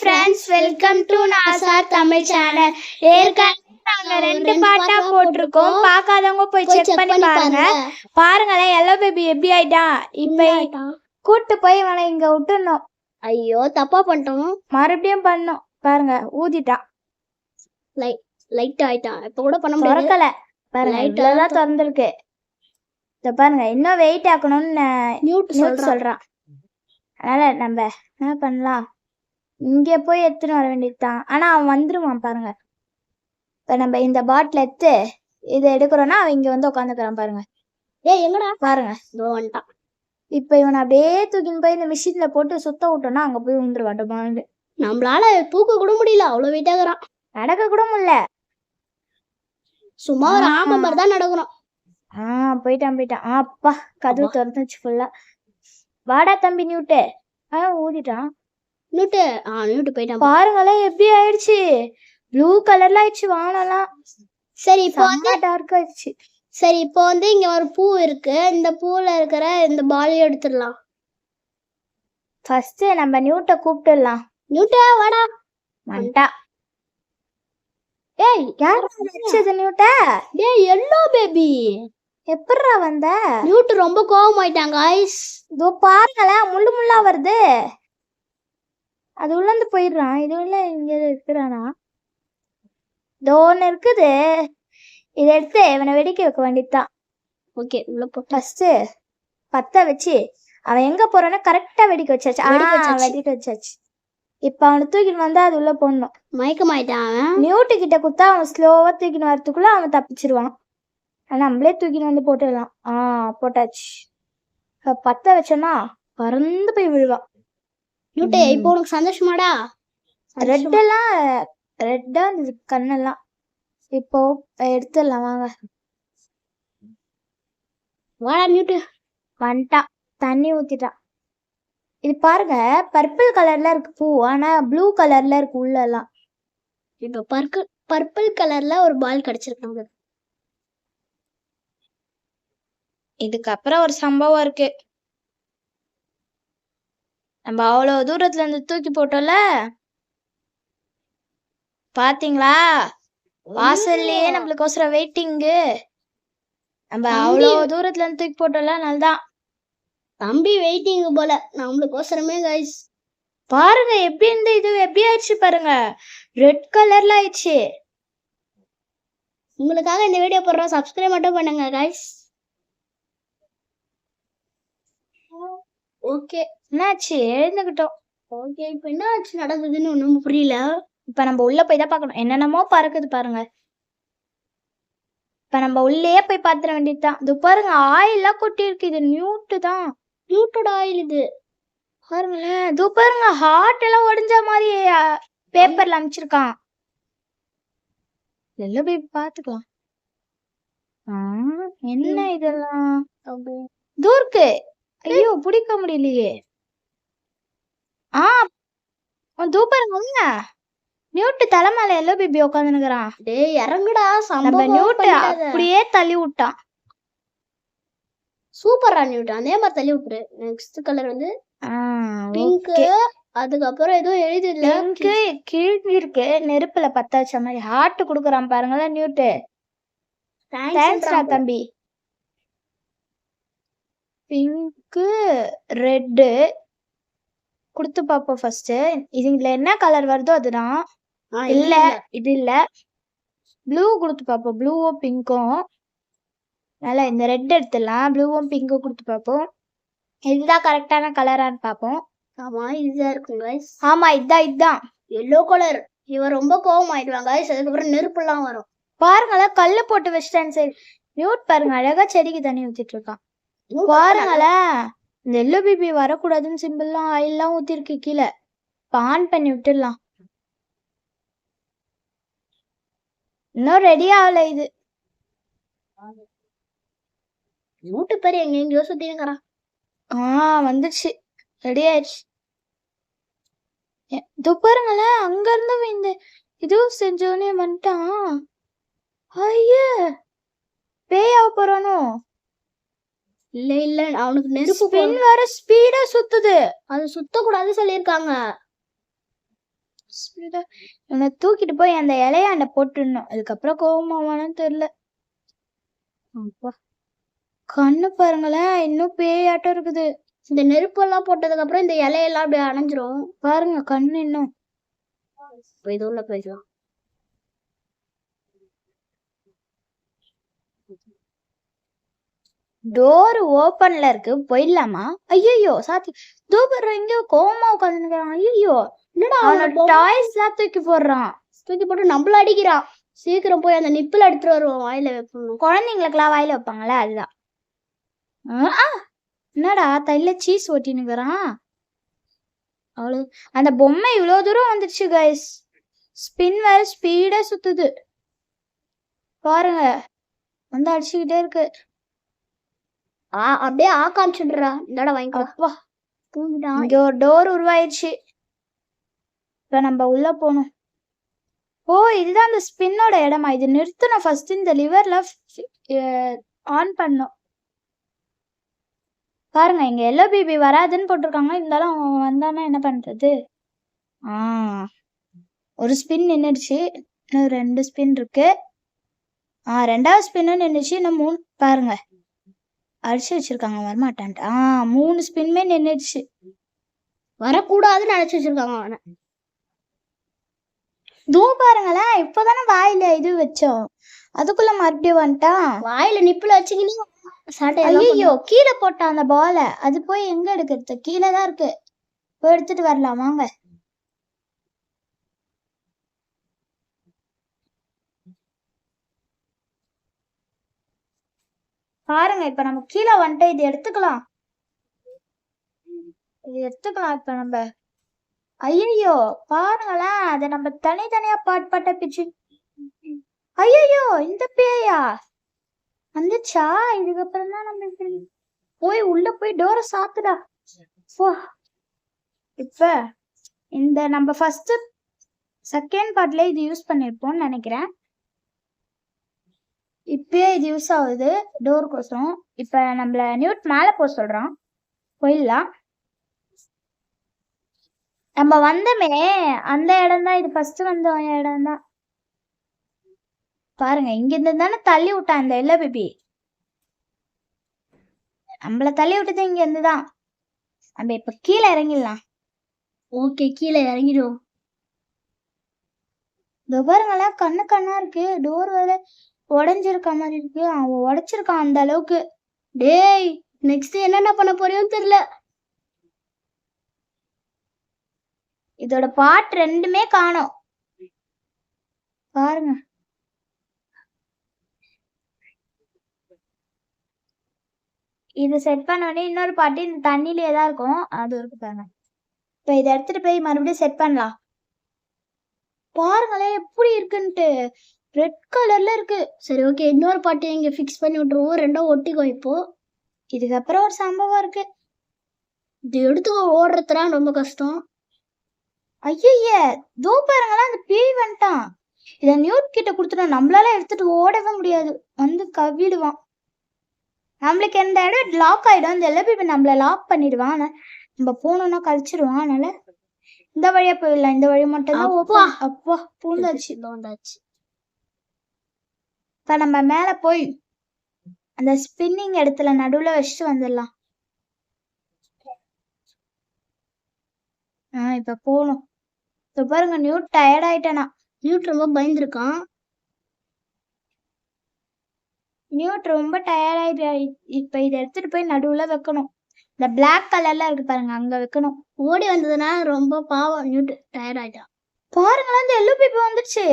Friends welcome to Nasar Tamil channel ஏற்கனவே நாங்க ரெண்டு பாட்டா போட்டிருக்கோம். பார்க்காதவங்க போய் செக் பண்ணி பாருங்க. பாருங்களேன் எல்லோ பேபி எப்படி ஆயிட்டான் இப்ப கூட்டு போய் இவனை இங்க விட்டுடணும். ஐயோ தப்பா பண்ணிட்டோம். மறுபடியும் பண்ணோம். பாருங்க ஊதிட்டான் லைட் ஆயிட்டான் இப்ப கூட பண்ண திறக்கல. பாருங்க ஆ இவ்வளவுதான் திறந்திருக்கு. இத பாருங்க இன்னும் வெயிட் ஆக்கணும்னு சொல்றான். சொல்றான். அதனால நம்ம என்ன பண்ணலாம்? இங்க போய் எடுத்துன்னு வர வேண்டியதுதான். ஆனா அவன் வந்துருவான் பாருங்க. இப்ப நம்ம இந்த பாட்டில் எடுத்து இதை எடுக்கிறோம்னா அவன் இங்க வந்து உட்காந்துக்கிறான் பாருங்க. ஏய் எங்கடா? பாருங்க. வந்துட்டான். இப்ப இவனை அப்படியே தூக்கின்னு போய் இந்த மிஷின்ல போட்டு சுத்த விட்டோம்னா அங்க போய் விழுந்துருவான். நம்மளால தூக்க கூட முடியல. அவ்வளவு வெயிட் ஆகுறான் நடக்க கூட முடியல. சும்மா ஒரு. ஆமை மாதிரி தான் நடக்கிறோம் ஆ போயிட்டான் போயிட்டான். அப்பா கதவு திறந்துச்சு ஃபுல்லா வாடா தம்பி நியூட்டு ஆ ஊதிட்டான். நியூட்டு ஆ நியூட்டு போயிட்டான். பாருங்களேன் எப்படி ஆயிடுச்சு? ப்ளூ கலர்ல ஆயிடுச்சு வானம்லாம் சரி இப்போ வந்து டார்க் ஆயிடுச்சு. சரி இப்போ வந்து இங்க ஒரு பூ இருக்கு. இந்த பூல இருக்கிற இந்த பால் எடுத்துடலாம். ஃபர்ஸ்ட் நம்ம நியூட்டை கூப்பிட்டுடலாம். நியூட்டா வாடா. வந்துட்டா. ஏய் யார் வச்சது நியூட்ட டேய் எல்லோ பேபி எப்படிரா வந்த? நியூட்டு ரொம்ப கோவம் ஆயிட்டாங்க ஐஸ் இதோ பாருங்களேன் முள்ளு முள்ளா வருது. அது உள்ளந்து போயிடுறான். இது உள்ள இங்க இருக்கிறானா? இதோ ஒண்ணு இருக்குது. இதை எடுத்து இவனை வெடிக்க வைக்க வேண்டியதுதான். ஓகே உள்ள போ. ஃபர்ஸ்ட் பத்த வச்சு அவன் எங்க போறானோ கரெக்டா வெடிக்க வச்சாச்சு. வெடிக்க வச்சாச்சு. இப்ப அவனை தூக்கிட்டு வந்தா அது உள்ள போடணும். மயக்கம் ஆயிட்டான் அவன். நியூட்டு கிட்ட குத்தா அவன் ஸ்லோவா தூக்கின்னு வரதுக்குள்ள அவன் தப்பிச்சிருவான். ஆனா நம்மளே தூக்கின்னு வந்து போட்டுடலாம். ஆ போட்டாச்சு. பத்த வச்சோன்னா பறந்து போய் விழுவான். நியூட்டே ம். இப்போ உனக்கு சந்தோஷமாடா? ரெட் எல்லாம் ரெட்டா இருந்தது கண்ணெல்லாம். இப்போ எடுத்துடலாம் வாங்க. வாடா நியூட்டு வந்துட்டான் தண்ணி ஊத்திட்டான் இது பாருங்க பர்பிள் கலர்ல இருக்கு பூ ஆனா ப்ளூ கலர்ல இருக்கு உள்ள எல்லாம் இப்போ பர்பிள் பர்பிள் கலர்ல ஒரு பால் கிடைச்சிருக்காங்க இதுக்கப்புறம் ஒரு சம்பவம் இருக்கு. நம்ம அவ்வளவு தூரத்துல இருந்து தூக்கி போட்டோம்ல? பாத்தீங்களா? வாசல்லையே நம்மளுக்கு ஒசரம் வெயிட்டிங்கு நம்ம தம்பி. அவ்வளவு தூரத்துல இருந்து தூக்கி போட்டோம்ல நல்லதான் தம்பி வெயிட்டிங் போல. நம்மளுக்கு அவசரமே கைஸ் பாருங்க எப்படி இருந்து இது எப்படி ஆயிடுச்சு பாருங்க. ரெட் கலர்ல ஆயிடுச்சு. உங்களுக்காக இந்த வீடியோ போடுறோம். சப்ஸ்கிரைப் மட்டும் பண்ணுங்க கைஸ் ஓகே என்னாச்சு? எழுந்துகிட்டோம் ஓகே இப்போ என்ன ஆச்சு நடந்ததுன்னு ஒன்றும் புரியல. இப்ப நம்ம உள்ள போய் தான் பார்க்கணும். என்னென்னமோ பறக்குது பாருங்க. இப்ப நம்ம உள்ளே போய் பாத்துற வேண்டியதுதான் இது பாருங்க ஆயிலாம் கொட்டி இருக்கு இது நியூட்டு தான். நியூட்டட் ஆயில் இது. பாருங்களேன். இது பாருங்க ஹார்ட் எல்லாம் உடைஞ்ச மாதிரி பேப்பர்ல அமைச்சிருக்கான் எல்லாம் போய் பாத்துக்கலாம் ஆ, என்ன இதெல்லாம்? தூர்க்கு ஐயோ பிடிக்க முடியலையே. ஆ தூ பாருங்க நியூட்டு தலைமையில எல்லோ பேபி உட்காந்துனுக்குறான் டேய் இறங்குடா நம்ம நியூட்டு. அப்படியே தள்ளி விட்டான் சூப்பரா நியூட் அதே மாதிரி தள்ளி விட்டுரு நெக்ஸ்ட் கலர் வந்து பிங்க் அதுக்கப்புறம் எதுவும் எழுதி இல்ல பிங்க்கு கீழ் இருக்கு. நெருப்புல பத்த வச்ச மாதிரி ஹார்ட் குடுக்குறான் பாருங்களேன் நியூட்டு தேங்க்ஸ்டா தம்பி. Pink red. கொடுத்து பார்ப்போம் ஃபர்ஸ்ட் இதுல என்ன கலர் வருதோ அதுதான். இல்ல இது இல்ல. ப்ளூ கொடுத்து பார்ப்போம் ப்ளூவும் பிங்க்கும். நல்லா இந்த ரெட் எடுத்துடலாம். ப்ளூவும் பிங்க்கும் கொடுத்து பார்ப்போம் இதுதான் கரெக்டான கலரான்னு பார்ப்போம் ஆமா இதுதான் இருக்கும் கைஸ் ஆமா இதான் இதான். எல்லோ கலர் இவன் ரொம்ப கோவம் ஆயிடுவான் கைஸ் அதுக்கப்புறம் நெருப்புலாம் வரும். பாருங்களேன் கல்லு போட்டு வச்சிட்டேன் சரி. மியூட் பாருங்க அழகா செடிக்கு தண்ணி ஊத்திட்டு இருக்கான். பாருங்களேன் இந்த எல்லோ பிபி வரக்கூடாதுன்னு சிம்பிள்லாம் ஆயில்லாம் ஊத்திருக்கு கீழே. ஆன் பண்ணி விட்டுடலாம். இன்னும் ரெடி ஆகல இது. மூட்டு பேர் எங்க எங்கேயோ சுத்தினுக்கிறான் ஆ வந்துடுச்சு. ரெடி ஆயிடுச்சு. இதோ பாருங்களேன் அங்க இருந்து இந்த இதுவும் செஞ்சோடனே வந்துட்டான். ஐயே பேயாவ போறானோ? இல்ல இல்ல. அவனுக்கு நெருப்பு ஸ்பின் வேற ஸ்பீடா சுத்துது. அது சுத்த கூடாது சொல்லியிருக்காங்க ஸ்பீடா இவனை தூக்கிட்டு போய் அந்த இலையாண்ட போட்டுடணும். அதுக்கப்புறம் கோவமாவானு தெரியல. அப்பா. கண்ணு பாருங்களேன் இன்னும் பேயாட்டம் இருக்குது. இந்த நெருப்பெல்லாம் போட்டதுக்கு அப்புறம் இந்த இலையெல்லாம் அப்படியே அணைஞ்சிரும். பாருங்க கண்ணு இன்னும். இப்போ இது உள்ள போயிடலாம் டோர் ஓப்பன்ல இருக்கு. போயிடலாமா? ஐயோ சாத்தி. தூபர் இங்க கோவமா உட்காந்துருக்கான் ஐயோ என்னடா அவனோட டாய்ஸ் எல்லாம் தூக்கி போடுறான். தூக்கி போட்டு நம்மள அடிக்கிறான். சீக்கிரம் போய் அந்த நிப்பில் எடுத்துட்டு வருவோம் வாயில வைப்போம் குழந்தைங்களுக்குலாம் வாயில வைப்பாங்களே அதுதான். என்னடா தைல சீஸ் ஒட்டினுக்குறான் அவ்வளவு. அந்த பொம்மை இவ்வளோ தூரம் வந்துடுச்சு கைஸ் ஸ்பின் வேற ஸ்பீடா சுத்துது. பாருங்க. வந்து அடிச்சுக்கிட்டே இருக்கு. அப்படியே ஆ காமிச்சுடுறா இந்தாடா தூங்கிட்டான் இங்க ஒரு டோர் உருவாயிடுச்சு இப்ப நம்ம உள்ள போகணும் ஓ இதுதான் அந்த ஸ்பின்னோட இடமா? இது நிறுத்தணும் ஃபர்ஸ்ட் இந்த லிவர்ல ஆன் பண்ணும். பாருங்க இங்க எல்லோ பிபி வராதுன்னு போட்டிருக்காங்க. இருந்தாலும் அவன் வந்தானா என்ன பண்றது? ஆ. ஒரு ஸ்பின் நின்னுடுச்சு. இன்னும் ரெண்டு ஸ்பின் இருக்கு. ஆ ரெண்டாவது ஸ்பின்னும் நின்னுச்சு இன்னும் மூணு. பாருங்க. அடிச்சு வச்சிருக்காங்க வரமாட்டான்ட்டு ஆ மூணு ஸ்பின்மே நின்னுடுச்சு. வரக்கூடாதுன்னு நினைச்சு வச்சிருக்காங்க அவனை. தூ பாருங்களேன் இப்பதானே வாயில இது வச்சோம். அதுக்குள்ள மறுபடியும் வந்துட்டான் வாயில நிப்பில் வச்சுக்கினே ஐயோ கீழே போட்டான் அந்த பால அது போய் எங்க எடுக்கிறது? கீழே தான் இருக்கு. போய் எடுத்துட்டு வரலாம் வாங்க. பாருங்க இப்ப நம்ம கீழே வந்துட்டு இது எடுத்துக்கலாம். இது எடுத்துக்கலாம் இப்ப நம்ம. ஐயோ பாருங்களேன் அதை நம்ம தனித்தனியா பாட்பாட்ட பிச்சு. ஐயோ இந்த பேயா? வந்துச்சா? இதுக்கப்புறம் தான் நம்ம போய் உள்ள போய் டோரை சாத்துடா. இப்ப இந்த நம்ம ஃபர்ஸ்ட் செகண்ட் பார்ட்ல இது யூஸ் பண்ணிருப்போம்னு நினைக்கிறேன். இப்பயே இது யூஸ் ஆகுது. டோர் கோசம் இப்ப நம்மள நியூட் மேல போக சொல்றான். போயிடலாம். நம்ம வந்தமே அந்த இடம் தான் இது ஃபர்ஸ்ட் வந்த இடம் தான் பாருங்க இங்க இருந்து தானே தள்ளி விட்டான் இந்த இல்லை பேபி. நம்மள தள்ளி விட்டது இங்க இருந்து தான். நம்ம இப்ப கீழே இறங்கிடலாம். ஓகே கீழே இறங்கிடும் இதோ பாருங்களேன் கண்ணு கண்ணா இருக்கு. டோர் வேற உடஞ்சிருக்க மாதிரி இருக்கு. அவன் உடைச்சிருக்கான் அந்த அளவுக்கு. டேய் நெக்ஸ்ட் என்னென்ன பண்ண போறியோன்னு தெரியல. இதோட பாட் ரெண்டுமே காணும். பாருங்க. இது செட் பண்ண உடனே இன்னொரு பாட்டு இந்த தண்ணியிலே தான் இருக்கும். அது இருக்கு பாருங்க. இப்ப இதை எடுத்துட்டு போய் மறுபடியும் செட் பண்ணலாம். பாருங்களேன் எப்படி இருக்குன்ட்டு. ரெட் கலர்ல இருக்கு. சரி ஓகே இன்னொரு பாட்டு இங்க ஃபிக்ஸ் பண்ணி விட்டுருவோம். ரெண்டும் ஒட்டிக்கோ இப்போ. இதுக்கப்புறம் ஒரு சம்பவம் இருக்கு. இது எடுத்து ஓடுறதுனா ரொம்ப கஷ்டம். ஐயய்ய தோ பாருங்களேன் அந்த பேய் வந்துட்டான். இத நியூட் கிட்ட கொடுத்துட்டோம் நம்மளால எடுத்துட்டு ஓடவே முடியாது. வந்து கவிடுவான். நம்மளுக்கு எந்த இடம் லாக் ஆயிடும். அந்த எல்லைபி நம்மள லாக் பண்ணிடுவான். ஆனா நம்ம போனோம்னா கழிச்சிருவான். அதனால இந்த வழியா போயிடலாம். இந்த வழி மட்டும் தான் அப்பா. பூந்தாச்சு இதோ வந்தாச்சு இப்போ நம்ம மேலே போய் அந்த ஸ்பின்னிங் இடத்துல நடுவில் வச்சுட்டு வந்துடலாம். ஆ இப்போ போகணும். இப்போ பாருங்க நியூட் டயர்ட் ஆயிட்டேனா. நியூட் ரொம்ப பயந்துருக்கான். நியூட் ரொம்ப டயர்ட் ஆயிட்டு இப்போ இதை எடுத்துட்டு போய் நடுவில் வைக்கணும். இந்த பிளாக் கலர்ல இருக்கு பாருங்க அங்க வைக்கணும். ஓடி வந்ததுன்னா ரொம்ப பாவம் நியூட் டயர்ட் ஆயிட்டான். பாருங்களேன் இந்த எல்லோ பேப்பர் வந்துடுச்சு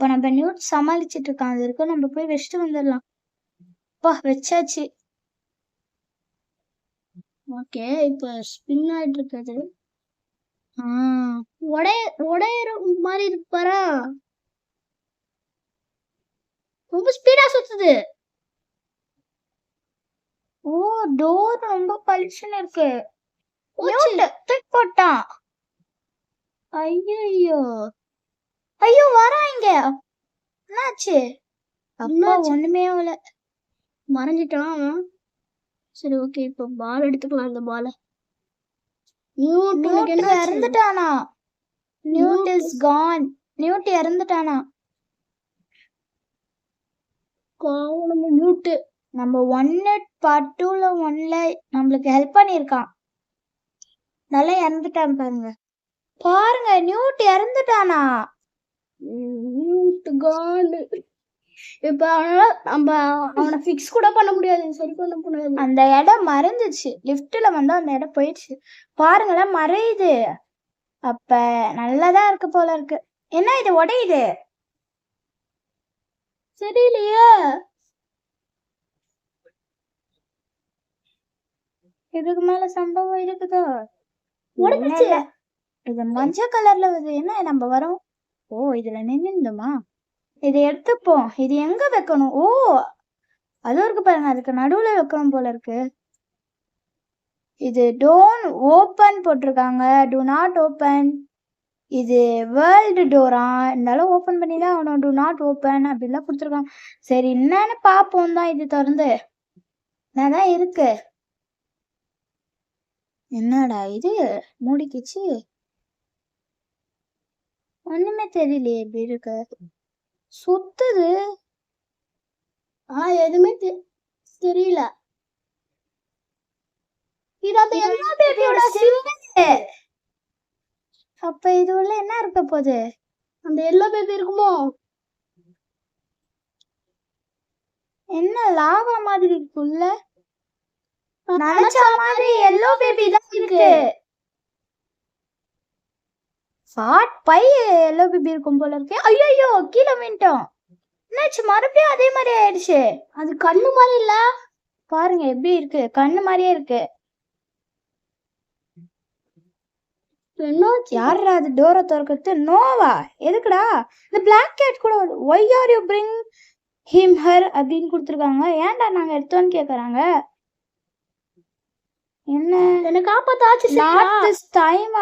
இப்ப நம்ம நியூட் சமாளிச்சிட்டு இருக்கான். அது இருக்கும் நம்ம போய் வச்சுட்டு வந்துடலாம். அப்பா வச்சாச்சு. ஓகே இப்போ ஸ்பின் ஆயிட்டு இருக்குது உடைய உடையிற மாதிரி இருக்கு பாரா ரொம்ப ஸ்பீடா சுத்துது. ஓ டோர் ரொம்ப பளிச்சுன்னு இருக்கு. போட்டான். ஐயோ ஐயோ வரான் இங்க. என்னாச்சு? அப்பா? ஒண்ணுமே ஆகல. மறைஞ்சிட்டான் அவன். சரி ஓகே இப்போ பால் எடுத்துக்கலாம் இந்த பாலை நியூட் இறந்துட்டானா? நியூட் இஸ் கான் நியூட் இறந்துட்டானா? நம்ம நியூட் நம்ம ஒன்னு பார்ட் டூல ஒன்ல நம்மளுக்கு ஹெல்ப் பண்ணியிருக்கான். நல்லா இறந்துட்டான் பாருங்க. பாருங்க நியூட் இறந்துட்டானா? நியூட் கான் இப்ப அவனால நம்ம அவனை ஃபிக்ஸ் கூட பண்ண முடியாது சரி பண்ண முடியாது. அந்த இடம் மறைஞ்சிச்சு. லிஃப்ட்ல வந்து அந்த இடம் போயிடுச்சு. பாருங்களேன் மறையுது. அப்ப நல்லதா இருக்கு போல இருக்கு. என்ன இது உடையுது? சரியில்லையே. இதுக்கு மேல சம்பவம் இருக்குதோ. இல்ல. இது? மஞ்சள் கலர்ல வருது. என்ன நம்ம வரோம்? ஓ இதுல நின்னுமா இதை எடுத்துப்போம் இது எங்க வைக்கணும்? ஓ அதுவும் இருக்கு பாருங்க அதுக்கு நடுவுல வைக்கணும் போல இருக்கு. இது டோன் ஓப்பன் போட்டிருக்காங்க. Do not open. இது வேர்ல்டு டோரா? இருந்தாலும் ஓப்பன் பண்ணி தான் ஆகணும். டு நாட் ஓப்பன் அப்படிலாம் கொடுத்துருக்காங்க. சரி என்னன்னு பார்ப்போம் தான் இது திறந்து. தான் இருக்கு? என்னடா இது? மூடிக்கிச்சு. ஒண்ணுமே தெரியலையே எப்படி இருக்கு? சுத்துது. ஆ எதுவுமே தெரியல. அப்ப இது உள்ள என்ன இருக்க போகுது? அந்த எல்லோ பேபி இருக்குமோ? என்ன லாவா மாதிரி இருக்குல்ல? நினைச்ச மாதிரி எல்லோ பேபி தான் இருக்கு. ஃபாட் பை எல்லோ பேபி இருக்கும் போல இருக்கு. ஐயோ கீழே விட்டோம் என்னாச்சு? மறுபடியும் அதே மாதிரி ஆயிடுச்சு. அது கண்ணு மாதிரி இல்ல. பாருங்க எப்படி இருக்கு? கண்ணு மாதிரியே இருக்கு. யாரா அது? டோரை திறக்கிறது? நோவா? எதுக்குடா? இந்த பிளாக் கேட் கூட why are you bring him her அப்படின்னு கொடுத்துருக்காங்க. ஏன்டா நாங்க எடுத்தோன்னு கேக்குறாங்க? என்ன? என்ன காப்பாத்தாச்சு நாட் திஸ் டைம்